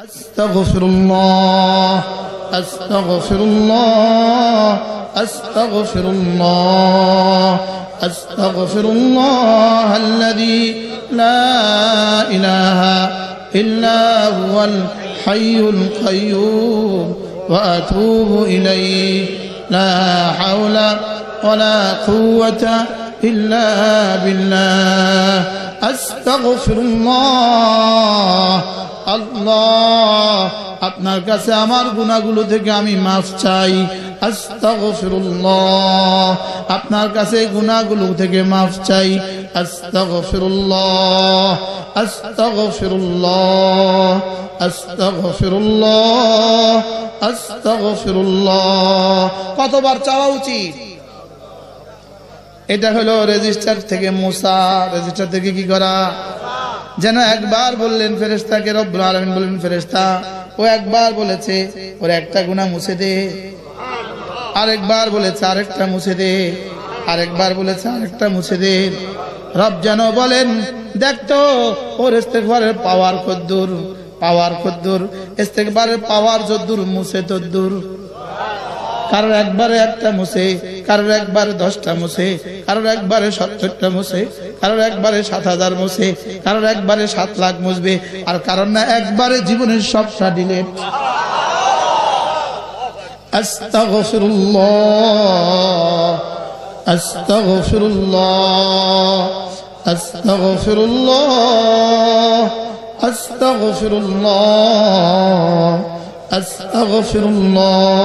أستغفر الله أستغفر الله أستغفر الله أستغفر الله الذي لا إله إلا هو الحي القيوم وأتوب إليه. لا حول ولا قوة إلا بالله. أستغفر الله আল্লাহ, আপনার কাছে আমার গুণাগুলো থেকে আমি মাফ চাই। আপনার কাছে গুণাগুলো থেকে মাফ চাই। কতবার চাওয়া উচিত? এটা হলো রেজিস্টার থেকে মুসা, রেজিস্টার থেকে কি করা? যেন একবার বললেন ফেরেস্তাকে রব্বুল আলমিন বললেন ফেরেস্তা ও একবার বলেছে, ওর একটা গুণা মুছে দে। আরেকবার বলেছে, আরেকটা মুছে দে। আরেকবার বলেছে, আরেকটা মুছে দে। রব যেন বলেন দেখতো ওর ইস্তেকবারের পাওয়ার কদ্দুর পাওয়ার কদ্দুর ইস্তেকবারের পাওয়ার যদ্দুর মুছে তদ্দুর কারোর একবারে একটা মুছে কারোর একবারে দশটা মুছে, কারোর একবারে সত্তরটা মুছে, কারোর একবারে সাত হাজার মুছে, কারোর একবারে সাত লাখ মুছবে, আর কারণ না একবারে জীবনের সবটা ডিলেট আস্তাগফিরুল্লাহ আস্তাগফিরুল্লাহ আস্তাগফিরুল্লাহ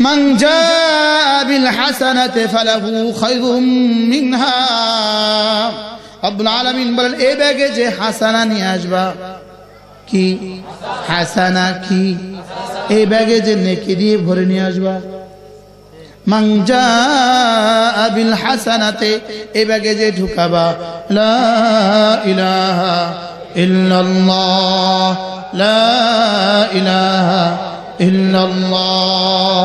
من جاء بالحسنة فله خير منها আব্দুল আলমিন বলেন এ ব্যাগে যে হাসানা নিয়ে আসবা কি হাসানা কি এই ব্যাগে যে নেকি দিয়ে ভরে নিয়ে আসবা মাংজা আবিল হাসানাতে এ ব্যাগে যে ঢুকাবা লা ইলাহা ইল্লাল্লাহ লা ইলাহা ইল্লাল্লাহ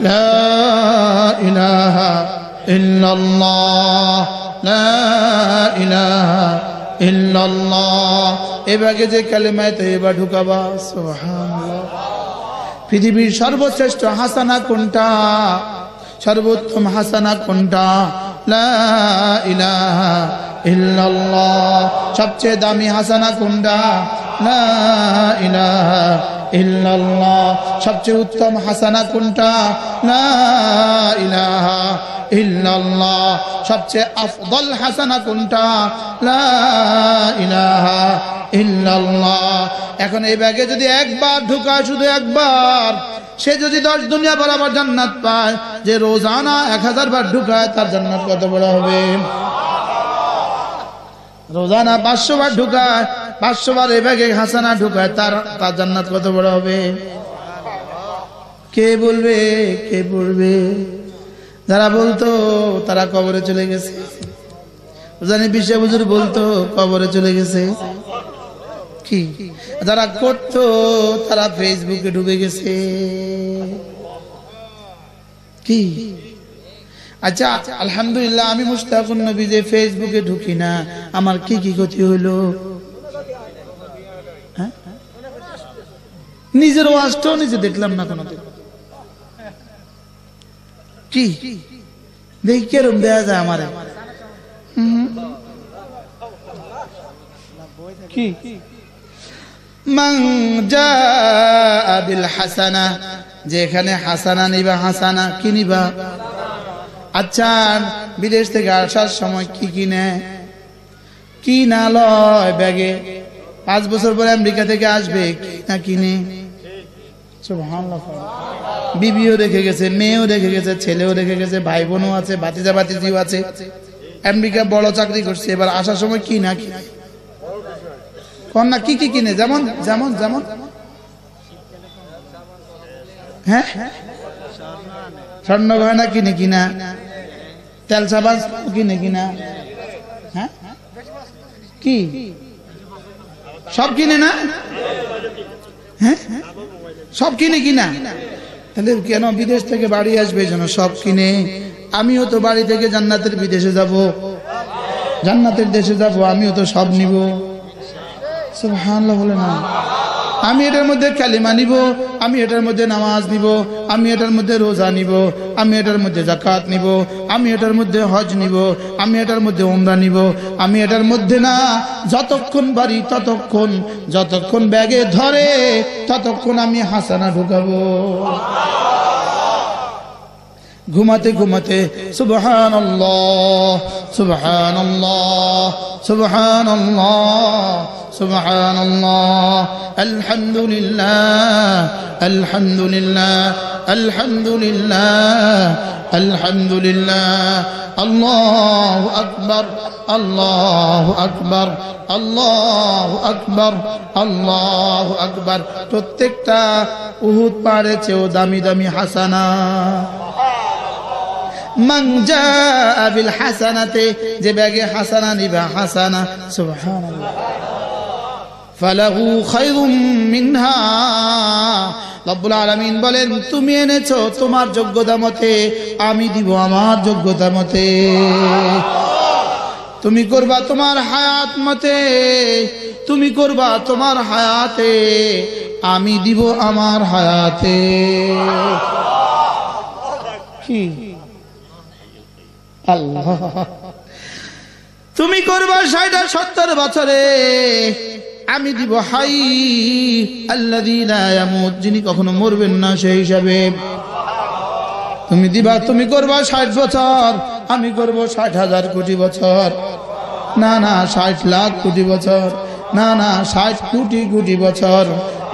لا إله إلا الله এবারে যে কালেমায় তো এবার ঢুকাবা সুবহানাল্লাহ পৃথিবীর সর্বশ্রেষ্ঠ হাসানা কোনটা সর্বোত্তম হাসানা কোনটা লা ইলাহা ইল্লাল্লাহ সবচেয়ে দামি হাসানা কোনটা লা ইলাহা ইল্লাল্লাহ। সবচেয়ে উত্তম হাসানা কোনটা? লা ইলাহা ইল্লাল্লাহ। সবচেয়ে আফদল হাসানা কোনটা? লা ইলাহা ইল্লাল্লাহ। এখন এই ব্যাগে যদি একবার ঢুকায় শুধু একবার, সে যদি দশ দুনিয়া বরাবর জান্নাত পায়, যে রোজানা এক হাজার বার ঢুকায়, তার জান্নাত কত বড় হবে? রোজানা পাঁচশো বার ঢুকায় পাঁচশো বার এ ব্যাগে হাসানা ঢুকায়, তার তার জান্নাত কত বড় হবে? কে বলবে, কে পড়বে যারা বলতো, তারা কবরে চলে গেছে। জানি বিশ্ব বুজুর বলতো, কবরে চলে গেছে। কি? যারা করতো, তারা ফেসবুকে ঢুকে গেছে। কি? আচ্ছা আলহামদুলিল্লাহ, আমি মুস্তাকুন নবী যে ফেসবুকে ঢুকি না, আমার কি কি ক্ষতি হইল হ্যাঁ? নিজের ওয়াজটাও নিজে দেখলাম না কোনো কি? দেখি কেরম দেয়া যায় আমার। কি? হাসানা, যেখানে হাসানা নিবা, হাসানা কি নিবা? আচ্ছা বিদেশ থেকে আসার সময় কি কিনে? কি না লয় ব্যাগে? পাঁচ বছর পরে আমেরিকা থেকে আসবে না কিনে? বিবিও রেখে গেছে, মেয়েও রেখে গেছে, ছেলেও রেখে গেছে ভাই বোনও আছে বাতিজা বাতিজিও আছে। আমেরিকা বড় চাকরি করছে, এবার আসার সময় কি না কি? কন্যা কি কি কিনে? যেমন যেমন যেমন। হ্যাঁ? স্বর্ণ গয়না কিনে কিনা? তেল সাবান কিনে কিনা? হ্যাঁ? কি? সব কিনে না? হ্যাঁ? সব কিনে কিনা? তাহলে কেন বিদেশ থেকে বাড়ি আসবে যেন সব কিনে? আমিও তো বাড়ি থেকে জান্নাতের বিদেশে যাব। জান্নাতের দেশে যাব, আমিও তো সব নিব। সব সুবহানাল্লাহ বলে না। আমি এটার মধ্যে কালিমা নিব, আমি এটার মধ্যে নামাজ নিব। আমি এটার মধ্যে রোজা নিব, আমি এটার মধ্যে জাকাত নিব, আমি এটার মধ্যে হজ নিব, আমি এটার মধ্যে উমরা নিব, আমি এটার মধ্যে না যতক্ষণ বাড়ি ততক্ষণ, যতক্ষণ ব্যাগে ধরে ততক্ষণ আমি হাসানা ঢুকাবো। ঘুমাতে ঘুমাতে সুবহান সুবহান সুবহান সুবহান আলহামদুলিল্লাহ আলহামদুলিল্লাহ। আলহামদুলিল্লাহ আলহামদুলিল্লাহ, আল্লাহ আকবর আল্লাহ আকবর আল্লাহ আকবর আল্লাহ আকবর। প্রত্যেকটা উহুদ পাড়ে চেয়েও দামি দামি হাসানা। মান জাআ বিল হাসানাতে, যে ব্যাগে হাসানা নিবা, হাসানা, সুবহানাল্লাহ। ফালাহু খায়রুম মিনহা। রব্বুল আলামিন বলেন, তুমি এনেছো তোমার যোগ্যতা মতে, আমি দিব আমার যোগ্যতা মতে। তুমি করবা তোমার হায়াত মতে, তুমি করবা তোমার হায়াতে, আমি দিব আমার হায়াতে। আল্লাহ। তুমি করবা ষাট সত্তর বছরে আমি দিব হাই আল্লাহ যিনি কখনো মরবেন না সেই হিসাবে। তুমি দিবা, তুমি করবা ষাট বছর, আমি করব ষাট হাজার কোটি বছর। না না, ষাট লাখ কোটি বছর, না না, ষাট কোটি কোটি বছর,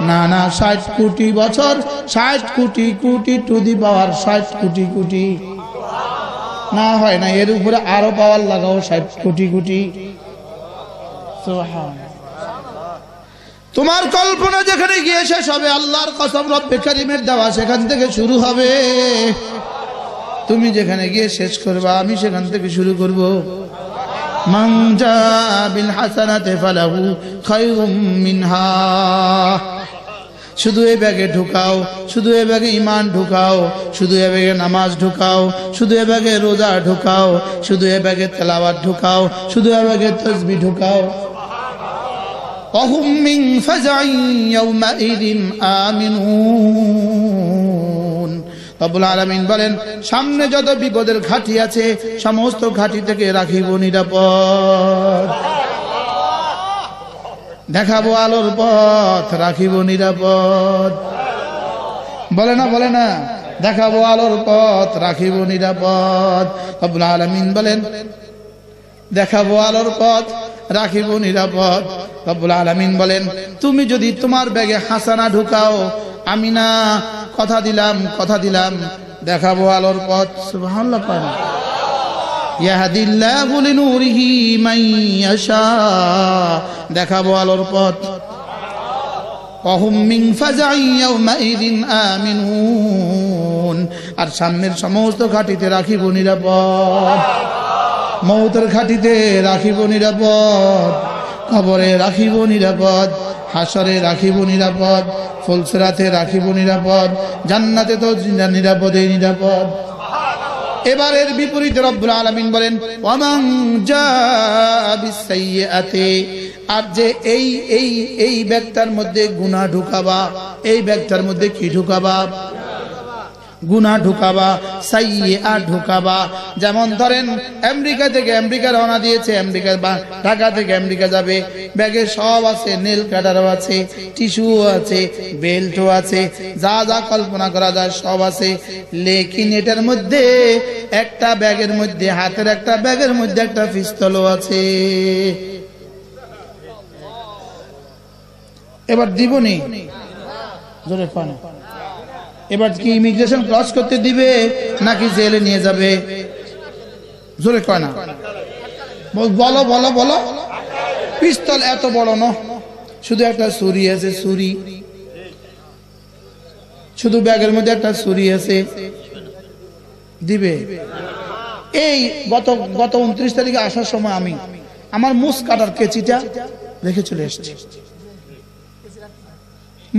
না না, ষাট কোটি বছর, ষাট কোটি কোটি টু দি পাওয়ার ষাট কোটি কোটি। না, হয় না, এর উপরে আরও পাওয়ার লাগাও ষাট কোটি কোটি। সুবহান। তোমার কল্পনা যেখানে গিয়ে শেষ হবে, আল্লাহর কসম রব্বে কারিমের দেওয়া সেখান থেকে শুরু হবে। তুমি যেখানে গিয়ে শেষ করবা, আমি সেখান থেকে শুরু করব। জা বিল হাসানাতে ফালাহু খায়রুম মিনহা। শুধু এ ব্যাগে ঢুকাও, শুধু এ ব্যাগে ইমান ঢুকাও, শুধু এ ব্যাগে নামাজ ঢুকাও, শুধু এ ব্যাগে রোজা ঢুকাও, শুধু এ ব্যাগে তেলাওয়াত ঢুকাও, শুধু এ ব্যাগে তসবি ঢুকাও। وهم من فزع يومئذ آمنون রব্বুল আলামিন বলেন সামনে যত বিপদের ঘাটি আছে সমস্ত ঘাটি থেকে রাখিব নিরাপদ দেখাবো আলোর পথ রাখিব নিরাপদ বলে না বলে না দেখাবো আলোর পথ রাখিব নিরাপদ রব্বুল আলামিন বলেন দেখাবো আলোর পথ রাখিব নিরাপদ। রব্বুল আলমিন বলেন, তুমি যদি তোমার ব্যাগে হাসানা ঢুকাও, আমি না, কথা দিলাম কথা দিলাম, দেখাবো আলোর পথ। সুবহানাল্লাহ দেখাবো আলোর পথ। আর সামনের সমস্ত ঘাটিতে রাখিব নিরাপদ। মৌতের ঘাটিতে রাখিব নিরাপদ, কবরে রাখিব নিরাপদ, হাসরে রাখিব নিরাপদ ফুলসরাতে রাখিব নিরাপদ, জান্নাতে তো নিরাপদে নিরাপদ। এবারের বিপরীতে রব্বুল আলামিন বলেন জাবিসাইয়াতে আর যে এই এই এই ব্যাগটার মধ্যে গুনাহ ঢুকাবা, এই ব্যাগটার মধ্যে কি ঢুকাবা? গুনা ঢুকাবা সাইয়ে আর ঢুকাবা। যেমন ধরেন, আমেরিকা থেকে আমেরিকা রওনা দিয়েছে, আমেরিকা বা ঢাকা থেকে আমেরিকা যাবে। ব্যাগে সব আছে, নেল কাটারও আছে, টিস্যুও আছে, বেল্টও আছে, যা যা কল্পনা করা যায় সব আছে। লেকিন এটার মধ্যে একটা ব্যাগের মধ্যে, হাতের একটা ব্যাগের মধ্যে একটা পিস্তলও আছে। এবার দিবনি জোরে পানা। এবার কি ইমিগ্রেশন ক্রস করতে দিবে নাকি জেলে নিয়ে যাবে? জোরে কয় না। বলো বলো বলো। পিস্তল এত বড় ন। শুধু একটা ছুরি আছে, ছুরি। শুধু ব্যাগের মধ্যে একটা ছুরি আছে। দিবে। এই গত গত উনত্রিশ তারিখে আসার সময় আমি আমার মুস কাটার কেচিটা রেখে চলে এসেছি।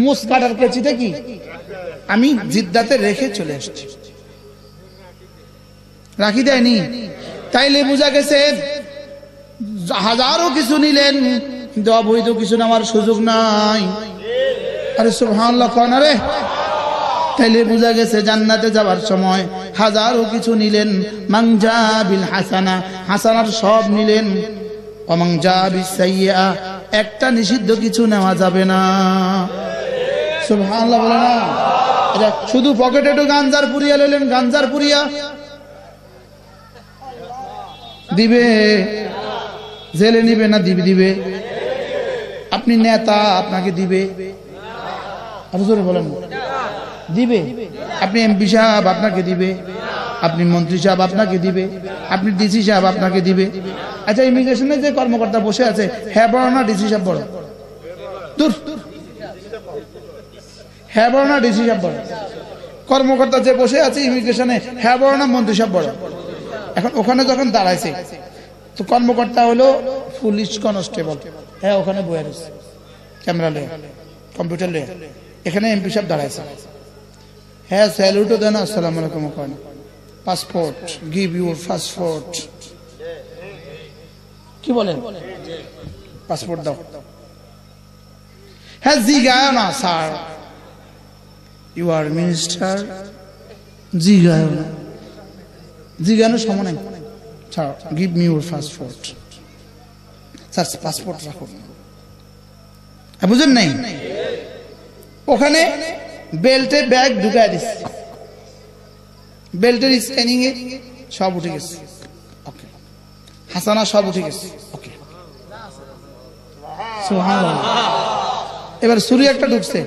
মুস কাটার কেচিটা কি? আমি জিদ্দাতে রেখে চলে এসেছি রাখি দেয়নি। তাইলে বোঝা গেছে হাজারো কিছু নিলেন, কিন্তু অবৈধ কিছু নেওয়ার সুযোগ নাই। আরে সুবহানাল্লাহ তাইলে বোঝা গেছে জান্নাতে যাওয়ার সময় হাজারো কিছু নিলেন, মাংজা বিল হাসানা, হাসানার সব নিলেন। অমাংজা বিসাইয়া একটা নিষিদ্ধ কিছু নেওয়া যাবে না। সুবহানাল্লাহ বলে না। শুধু পকেটে একটু গাঞ্জার পুরিয়া লইলেন, গাঞ্জার পুরিয়া দিবে। জেলে নিবে না, দিবে দিবে। আপনি নেতা, আপনাকে দিবে। জোরে বলেন। দিবে। আপনি এমপি সাহেব, আপনাকে দিবে। আপনি মন্ত্রী সাহেব, আপনাকে দিবে। আপনি ডিসি সাহেব, আপনাকে দিবে। আচ্ছা ইমিগ্রেশনে যে কর্মকর্তা বসে আছে হ্যাঁ বড় না, ডিসি সাহেব বড় দূর। হ্যাঁ বড় না, ডিসি সাহেব বড় কর্মকর্তা যে বসে আছে ইমিগ্রেশনে হ্যাঁ বড় না, মন্ত্রী সাহেব বড় এখন ওখানে যখন দাঁড়াইছে, তো কর্মকর্তা হলো পুলিশ কনস্টেবল। হ্যাঁ ওখানে বয়ে রয়েছে। ক্যামেরা লয়ে, কম্পিউটার লয়ে। এখানে এমপি সাহেব দাঁড়াইছে। হ্যাঁ স্যালুটও দেন, আসসালামু আলাইকুম, ওখানে। Passport, give your passport. কি বলেন? পাসপোর্ট দাও। হ্যাঁ জিগায় না, স্যার। ইউ আর মিনিস্টার জিগায় না জিজ্ঞানোর সময় নেই। ছাড় give me your passport sir passport রাখুন বুঝেন নাই? ওখানে বেল্টে ব্যাগ ঢুকায় দিচ্ছে বেল্টের স্ক্যানিং এ সব উঠে গেছে। ওকে হাসানা সব উঠে গেছে। ওকে। এবার সুরি একটা ঢুকছে।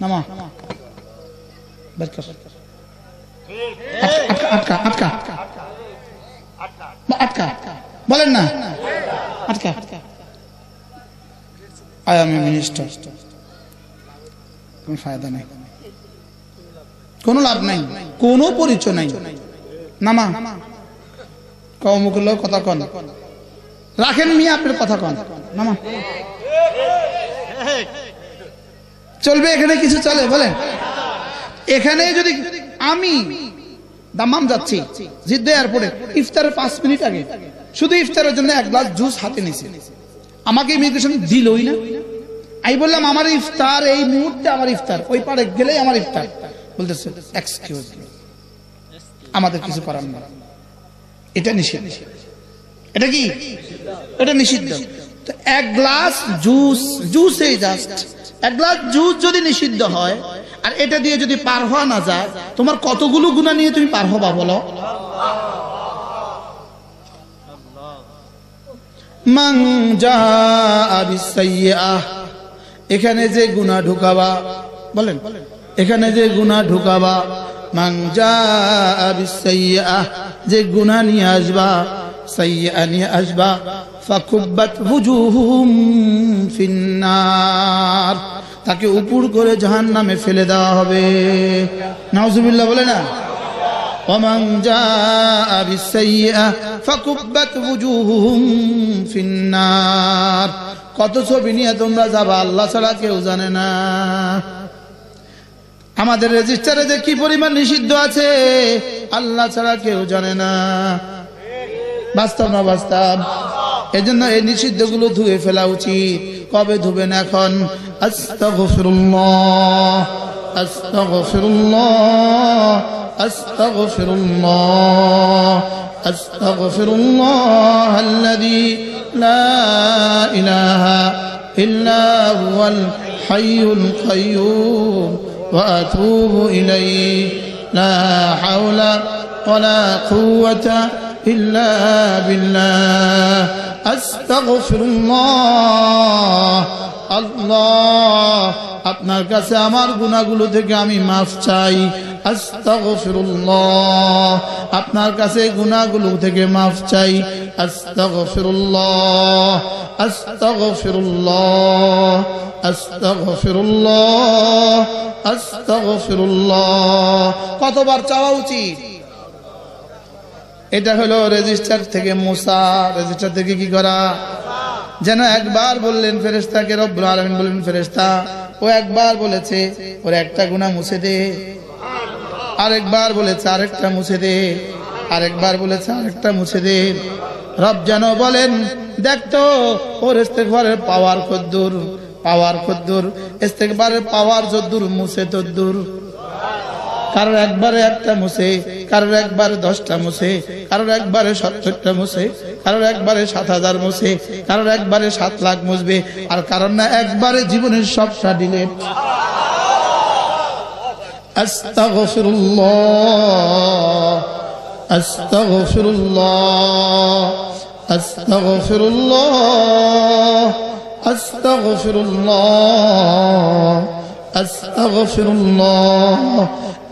নামা। বের কর। আটকা আটকা আটকা। আটকা আটকা। বলেন না। আটকা। আই এম এ মিনিস্টার কোনো ফায়দা নাই। কোনো লাভ নাই। কোনো পরিচয় নাই। নামা। কৌমুকুল্ল কথা কন। রাখেন মিয়া, আপনার কথা কন। নামা। চলবে, এখানে কিছু চলে, বলেন। এখানে যদি আমি দামাম যাচ্ছি, জিদ্দা এয়ারপোর্টে ইফতারের পাঁচ মিনিট আগে, শুধু ইফতারের জন্য এক গ্লাস জুস হাতে নিয়েছে আমাকে ইমিগ্রেশন দিলই না। আমি বললাম, আমার ইফতার, এই মুহূর্তে আমার ইফতার, ওই পারে গেলেই আমার ইফতার। বলতেছে এক্সকিউজ আমাদের কিছু করার না এটা নিষেধ। এটা কি? এটা নিষিদ্ধ। তো এক গ্লাস জুস জুসে জাস্ট এক গ্লাস জুস যদি নিষিদ্ধ হয়, আর এটা দিয়ে যদি পার হওয়া না যায়, তোমার কতগুলো গুণা নিয়ে তুমি পার হবা বলো? এখানে যে গুণা ঢুকাবা, বলেন, এখানে যে গুণা ঢুকাবা বিসাইয়্যাহ যে গুণা নিয়ে আসবা সাইয়্যা নিয়ে আসবা ফাকুব্বাত ওয়ুজুহুম ফিন্নার তাকে উপর করে জাহান্নামে ফেলে দেওয়া হবে নাউজুবিল্লাহ বলে না ومن جاء بالسيئة فكبت وجوههم في النار কত ছবি নিয়ে তোমরা যাবা আল্লাহ ছাড়া কেউ জানে না আমাদের রেজিস্টারে যে কি পরিমাণ নিষিদ্ধ আছে আল্লাহ ছাড়া কেউ জানে না বাস্তব না বাস্তব এজন্য এই নিষিদ্ধগুলো ধুয়ে ফেলা উচিত। কবে ধুবেন এখন? আস্তাগফিরুল্লাহ আস্তাগফিরুল্লাহ আস্তাগফিরুল্লাহ আস্তাগফিরুল্লাহ আল্লাযী লা ইলাহা ইল্লা হুয়াল হাইয়ুল কাইয়্যুম ওয়া আতুবু ইলাইহি, লা হাওলা ওয়ালা কুওয়াতা إلا بالله أستغفر الله আল্লাহ আপনার কাছে আমার গুণাগুলো থেকে আমি মাফ চাই আস্তাগফিরুল্লাহ আপনার কাছে গুণাগুলো থেকে মাফ চাই আস্তাগফিরুল্লাহ আস্তাগফিরুল্লাহ আস্তাগফিরুল্লাহ আস্তাগফিরুল্লাহ কতবার চাওয়া উচিত এটা হলো রেজিস্টার থেকে মুসা। রেজিস্টার থেকে কি করা? যেন একবার বললেন ফেরেস্তাকে রব্বুল আলমিন বললেন ফেরেস্তা ও একবার বলেছে, ওর একটা গুণা মুছে দে। আরেকবার বলেছে, আরেকটা মুছে দে। আরেকবার বলেছে, আরেকটা মুছে দে। রব যেন বলেন দেখতো ওর ইস্তেকবারের পাওয়ার কদ্দুর পাওয়ার কদ্দুর ইস্তেকবারের পাওয়ার যদ্দুর, মুছে তদ্দুর। কারোর একবারে একটা মুছে, কারোর একবারে দশটা মুছে, কারোর একবারে সত্তরটা মুছে, কারোর একবারে সাত হাজার মুছে, কারোর একবারে সাত লাখ মুছবে, আর কারণ না একবারে জীবনের সবটা ডিলেট আস্তাগফিরুল্লাহ আস্তাগফিরুল্লাহ আস্তাগফিরুল্লাহ আস্তাগফিরুল্লাহ আস্তাগফিরুল্লাহ।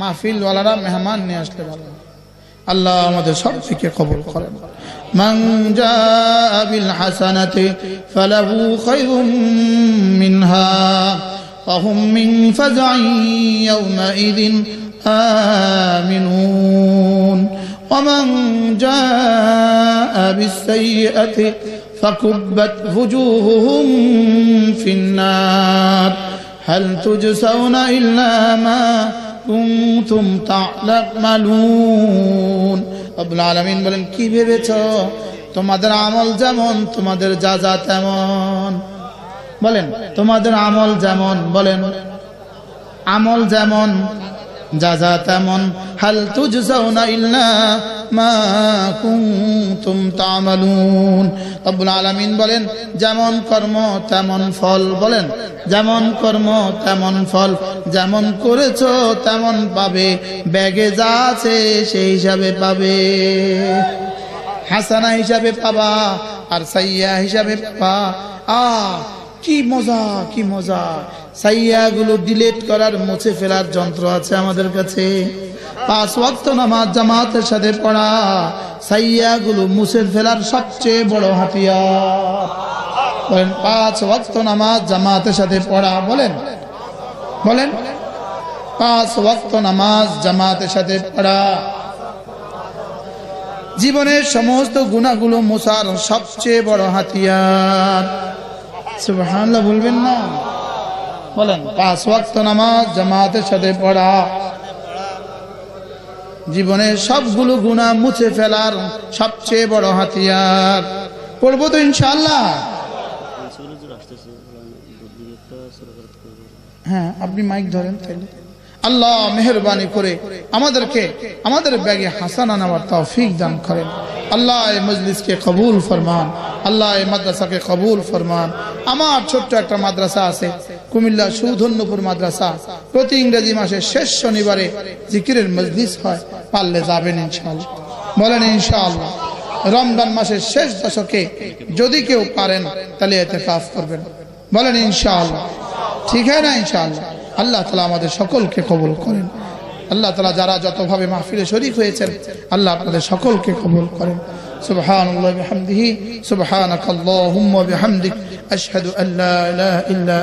মাহফিলওয়ালারা মেহমান নিয়ে আসলে ভালো হয়। আল্লাহ আমাদের সব থেকে কবুল করেন من جاء بالحسنة فله خير منها وهم من فزع يومئذ آمنون ومن جاء بالسيئة فكبت وجوههم في النار هل تجزون إلا ما কুমতুম তা'লামুন আব্দুল আলামিন বলেন, কি ভেবেছো? তোমাদের আমল যেমন, তোমাদের যা যা তেমন। বলেন, তোমাদের আমল যেমন, বলেন। আমল যেমন যা যা তেমন। হাল তুজজাউনা ইল্লা মা কুনতুম তামালুন। রব্বুল আলামিন বলেন, যেমন কর্ম, তেমন ফল বলেন। যেমন কর্ম, তেমন ফল। যেমন করেছ, তেমন পাবে। ব্যাগে যা আছে, সেই হিসাবে পাবে। হাসানা হিসাবে পাবা, আর সাইয়া হিসাবে পাবা। আ কি মজা কি মজা। সাইয়াগুলো ডিলিট করার, মুছে ফেলার যন্ত্র আছে আমাদের কাছে। পাঁচ ওয়াক্ত নামাজ জামাতের সাথে পড়া, সাইয়াগুলো মুছে ফেলার সবচেয়ে বড় হাতিয়ার। বলেন, পাঁচ ওয়াক্ত নামাজ জামাতের সাথে পড়া, বলেন। বলেন, পাঁচ ওয়াক্ত নামাজ জামাতের সাথে পড়া। জীবনের সমস্ত গুণাগুলো মোসার সবচেয়ে বড় হাতিয়ার। সুবহানাল্লাহ, বলবেন না? বলেন, পাঁচ ওয়াক্ত নামাজ জামাতের সাথে পড়া। জীবনের সবগুলো গুণা মুছে ফেলার সবচেয়ে বড় হাতিয়ার। পড়ব তো ইনশাল্লাহ হ্যাঁ আপনি মাইক ধরেন তাইলে। আল্লাহ মেহরবানি করে আমাদেরকে, আমাদের ব্যাগে হাসানা নেওয়ার তৌফিক দান করেন। আল্লাহ এই মজলিসকে কবুল ফরমান, আল্লাহ এই মাদ্রাসাকে কবুল ফরমান। আমার ছোট্ট একটা মাদ্রাসা আছে কুমিল্লা সুধন্যপুর মাদ্রাসা। প্রতি ইংরেজি মাসের শেষ শনিবারে জিকিরের মজলিস হয়, পারলে যাবেন ইনশাআল্লাহ। বলেন ইনশাআল্লাহ, রমজান মাসের শেষ দশকে যদি কেউ পারেন, তাহলে এতে কাজ করবেন। বলেন ইনশাআল্লাহ। ঠিক হয় না ইনশাআল্লাহ? আল্লাহ তালা আমাদের সকলকে কবল করেন। আল্লাহ তালা যারা যতভাবে মাহফিলে শরিক হয়েছেন, আল্লাহ আপনাদের সকলকে কবল করেন। সুবাহ সুবাহ أشهد أن لا إله إلا